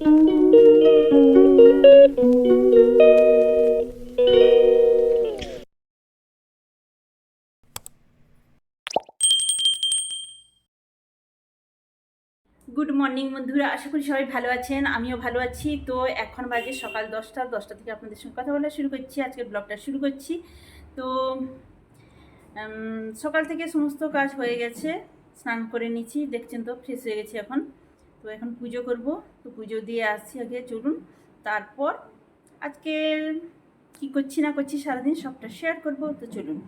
Good morning বন্ধুরা। আশা করি সবাই ভালো আছেন, আমিও ভালো আছি। তো এখন বাজে সকাল দশটা দশটা থেকে আপনাদের সঙ্গে কথা বলা শুরু করছি। আজকের ব্লগটা শুরু করছি। তো সকাল থেকে সমস্ত কাজ হয়ে গেছে। স্নান করে নিচ্ছি দেখছেন তো ফ্রেশ হয়ে গেছি এখন। তো এখন পুজো করব। তো পুজো দিয়ে আসছি আগে, চলুন। তারপর আজকে কি করছি না করছি সারাদিন সবটা শেয়ার করব, তো চলুন।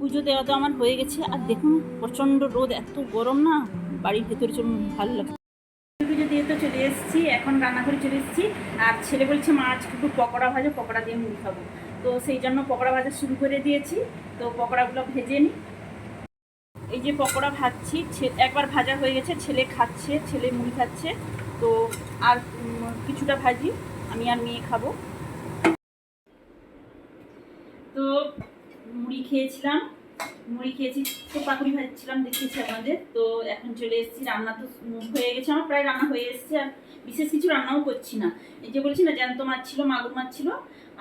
পুজো দেওয়া তো আমার হয়ে গেছে। আর দেখুন, প্রচণ্ড রোদ, এত গরম না। বাড়ির ভেতরে চলুন, ভালো লাগে পুজো দিয়ে তো চলে এসেছি, এখন রান্না করে চলে এসেছি। আর ছেলে বলছে, মা, আজকে একটু পকোড়া ভাজো, পকোড়া দিয়ে মুড়ি খাব। তো সেই জন্য পকোড়া ভাজা শুরু করে দিয়েছি। তো পকোড়াগুলো ভেজে নিই। এই যে পকোড়া ভাজছি একবার ভাজা হয়ে গেছে, ছেলে খাচ্ছে, ছেলে মুড়ি খাচ্ছে। তো আর কিছুটা ভাজি, আমি আর মেয়ে খাব তো মুড়ি খেয়েছিলাম, মুড়ি খেয়েছি তো পাকুড়ি ভাজছিলাম দেখেছি আপনাদের। তো এখন চলে এসেছি, রান্না তো হয়ে গেছে, আমার প্রায় রান্না হয়ে এসেছে, আর বিশেষ কিছু রান্নাও করছি না। এই যে বলছি না, জ্যান্ত মাছ ছিল, মাগুর মাছ ছিল,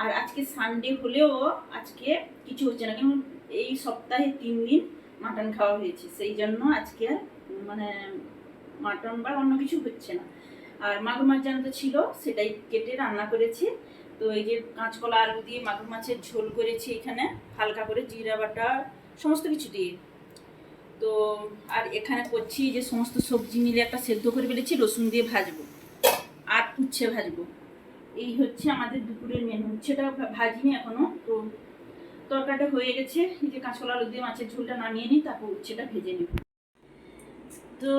আর আজকে সানডে হলেও আজকে কিছু হচ্ছে না কারণ এই সপ্তাহে তিন দিন মাটন খাওয়া হয়েছে, সেই জন্য আজকে আর মানে মাটন বা অন্য কিছু হচ্ছে না। আর মাগুর মাছ জ্যান্ত ছিল, সেটাই কেটে রান্না করেছি। তো এই যে কাঁচকলা, আলু দিয়ে মাগুর মাছের ঝোল করেছি এখানে, হালকা করে জিরা, বাটা, সমস্ত কিছু দিয়ে। তো আর এখানে করছি যে সমস্ত সবজি মিলে একটা সেদ্ধ করে ফেলেছি, রসুন দিয়ে ভাজবো, আর উচ্ছে ভাজবো। এই হচ্ছে আমাদের দুপুরের মেনু উচ্ছেটা ভাজিনি এখনও, তো তরকারিটা হয়ে গেছে, এই যে কাঁচকলা, আলু দিয়ে মাছের ঝোলটা নামিয়ে নিই, তারপর উচ্ছেটা ভেজে নিব। তো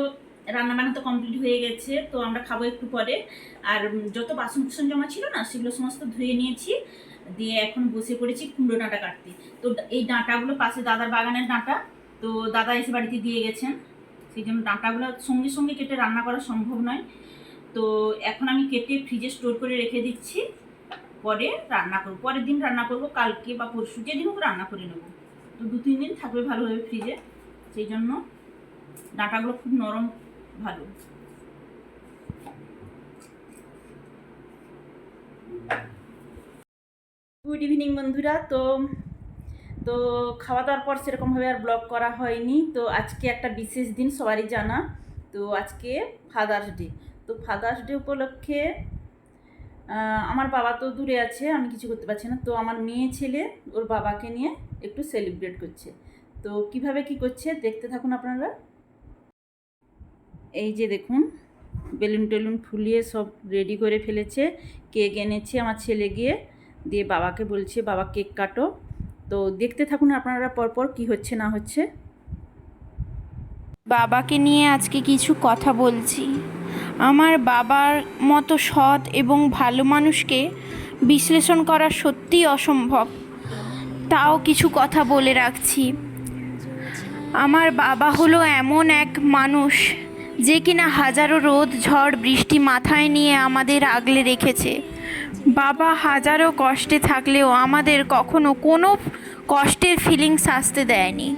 রান্না বান্না তো কমপ্লিট হয়ে গেছে, তো আমরা খাব একটু পরে। আর যত বাসন কুসন জমা ছিল না, সেগুলো সমস্ত ধুয়ে নিয়েছি। দিয়ে এখন বসে পড়েছি কুমড়ো ডাঁটা কাটতে। তো এই ডাঁটাগুলো পাশে দাদার বাগানের ডাঁটা, তো দাদা এসে বাড়িতে দিয়ে গেছেন। সেই জন্য ডাঁটাগুলো সঙ্গে সঙ্গে কেটে রান্না করা সম্ভব নয়। তো এখন আমি কেটে ফ্রিজে স্টোর করে রেখে দিচ্ছি। পরে রান্না করব। পরের দিন রান্না করব, কালকে বা পরশু, যেদিন হোক রান্না করে নেব। তো দু তিন দিন থাকবে ভালোভাবে ফ্রিজে সেই জন্য ডাঁটাগুলো খুব নরম ভালো। গুড ইভিনিং বন্ধুরা, তো তো খাওয়া দাওয়ার পর সেরকমভাবে আর ব্লগ করা হয়নি। তো আজকে একটা বিশেষ দিন, সবারই জানা। তো আজকে ফাদার্স ডে তো ফাদার্স ডে উপলক্ষে আমার বাবা তো দূরে আছে, আমি কিছু করতে পারছি না। তো আমার মেয়ে ছেলে, ওর বাবাকে নিয়ে একটু সেলিব্রেট করছে। তো কীভাবে কি করছে, দেখতে থাকুন আপনারা। এই যে দেখুন, বেলুন টেলুন ফুলিয়ে সব রেডি করে ফেলেছে। কেক এনেছে আমার ছেলে গিয়ে। দিয়ে বাবাকে বলছে, বাবা কেক কাটো। তো দেখতে থাকুন আপনারা পরপর কি হচ্ছে, না হচ্ছে। বাবাকে নিয়ে আজকে কিছু কথা বলছি। আমার বাবার মতো সৎ এবং ভালো মানুষকে বিশ্লেষণ করা সত্যিই অসম্ভব। তাও কিছু কথা বলে রাখছি। আমার বাবা হলো এমন এক মানুষ। যে কিনা হাজারো রোদ, ঝড়, বৃষ্টি মাথায় নিয়ে আমাদের আগলে রেখেছে। বাবা, হাজারো কষ্টে থাকলেও আমাদের কখনো কোনো কষ্টের ফিলিংস আসতে দেয়নি।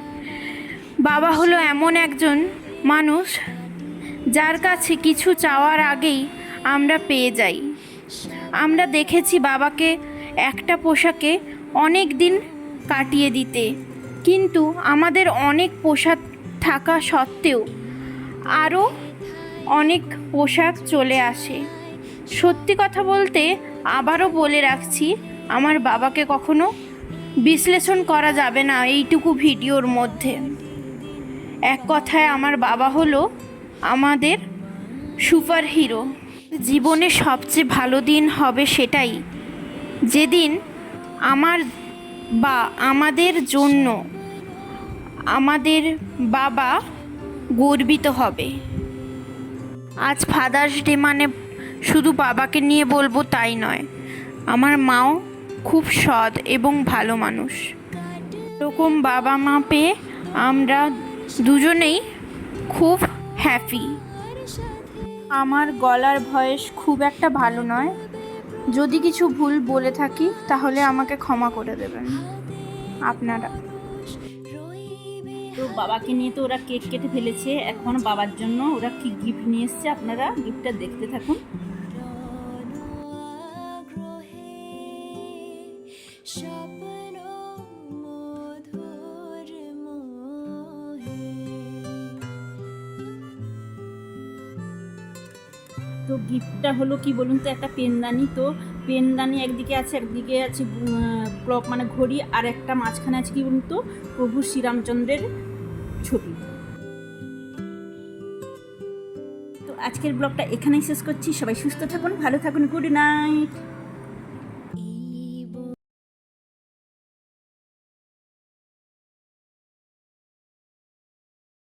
বাবা হলো এমন একজন মানুষ যার কাছে কিছু চাওয়ার আগেই আমরা পেয়ে যাই। আমরা দেখেছি বাবাকে একটা পোশাকে অনেক দিন কাটিয়ে দিতে। কিন্তু আমাদের অনেক পোশাক থাকা সত্ত্বেও আরও অনেক পোশাক চলে আসে। সত্যি কথা বলতে আবারও বলে রাখছি, আমার বাবাকে কখনো বিশ্লেষণ করা যাবে না এইটুকু ভিডিওর মধ্যে। এক কথায় আমার বাবা হলো আমাদের সুপার হিরো জীবনে সবচেয়ে ভালো দিন হবে সেটাই। যেদিন আমার বা আমাদের জন্য, আমাদের বাবা গর্বিত হবে। আজ ফাদার্স ডে মানে শুধু বাবাকে নিয়ে বলব তাই নয়, আমার মাও খুব সৎ এবং ভালো মানুষ। এরকম বাবা মা পেয়ে আমরা দুজনেই খুব হ্যাপি আমার গলার ভয়েস খুব একটা ভালো নয়। যদি কিছু ভুল বলে থাকি, তাহলে আমাকে ক্ষমা করে দেবেন। আপনারা বাবাকে নিয়ে তো ওরা কেক কেটে ফেলেছে। এখন বাবার জন্য ওরা কি গিফট নিয়ে এসছে আপনারা গিফটটা দেখতে থাকুন। তো গিফটটা হলো কি বলুন তো, একটা পেনদানি। তো পেনদানি একদিকে আছে একদিকে আছে ক্লক মানে ঘড়ি, আর একটা মাঝখানে আছে কি বলুন তো, প্রভু শ্রীরামচন্দ্রের ছবি। তো আজকের ব্লগটা এখানেই শেষ করছি। সবাই সুস্থ থাকুন ভালো থাকুন গুড নাইট।